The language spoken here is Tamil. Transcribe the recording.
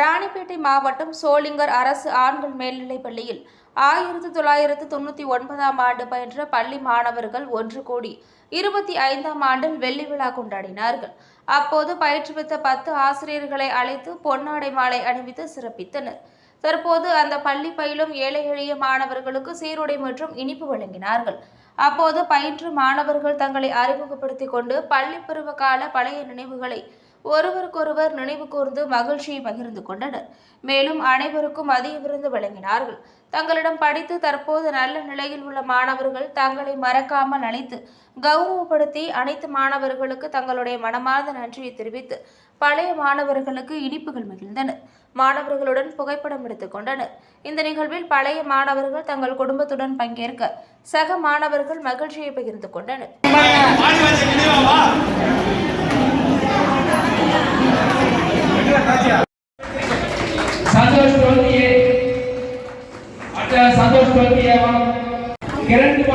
ராணிப்பேட்டை மாவட்டம் சோளிங்கர் அரசு ஆண்கள் மேல்நிலைப் பள்ளியில் ஆயிரத்து தொள்ளாயிரத்து தொண்ணூற்றி ஒன்பதாம் ஆண்டு பயின்ற பள்ளி மாணவர்கள் ஒன்று கூடி இருபத்தி ஐந்தாம் ஆண்டில் வெள்ளி விழா கொண்டாடினார்கள். அப்போது பயிற்றுவித்த பத்து ஆசிரியர்களை அழைத்து பொன்னாடை மாலை அணிவித்து சிறப்பித்தனர். தற்போது அந்த பள்ளி பயிலும் ஏழை எளிய மாணவர்களுக்கு சீருடை மற்றும் இனிப்பு வழங்கினார்கள். அப்போது பயின்று மாணவர்கள் தங்களை அறிமுகப்படுத்திக் கொண்டு பள்ளி பருவ கால பழைய நினைவுகளை ஒருவருக்கொருவர் நினைவு கூர்ந்து மகிழ்ச்சியை பகிர்ந்து கொண்டனர். மேலும் அனைவருக்கும் மதிய விருந்து வழங்கினார்கள். தங்களிடம் படித்து தற்போது நல்ல நிலையில் உள்ள மாணவர்கள் தங்களை மறக்காமல் அழைத்து கௌரவப்படுத்தி அனைத்து மாணவர்களுக்கு தங்களுடைய மனமார்ந்த நன்றியை தெரிவித்து பழைய மாணவர்களுக்கு இனிப்புகள் மகிழ்ந்தனர். மாணவர்களுடன் புகைப்படம் எடுத்துக் கொண்டனர். இந்த நிகழ்வில் பழைய மாணவர்கள் தங்கள் குடும்பத்துடன் பங்கேற்க சக மாணவர்கள் மகிழ்ச்சியை பகிர்ந்து கொண்டனர். சந்தோஷ் தோல்வியவன் கிரண்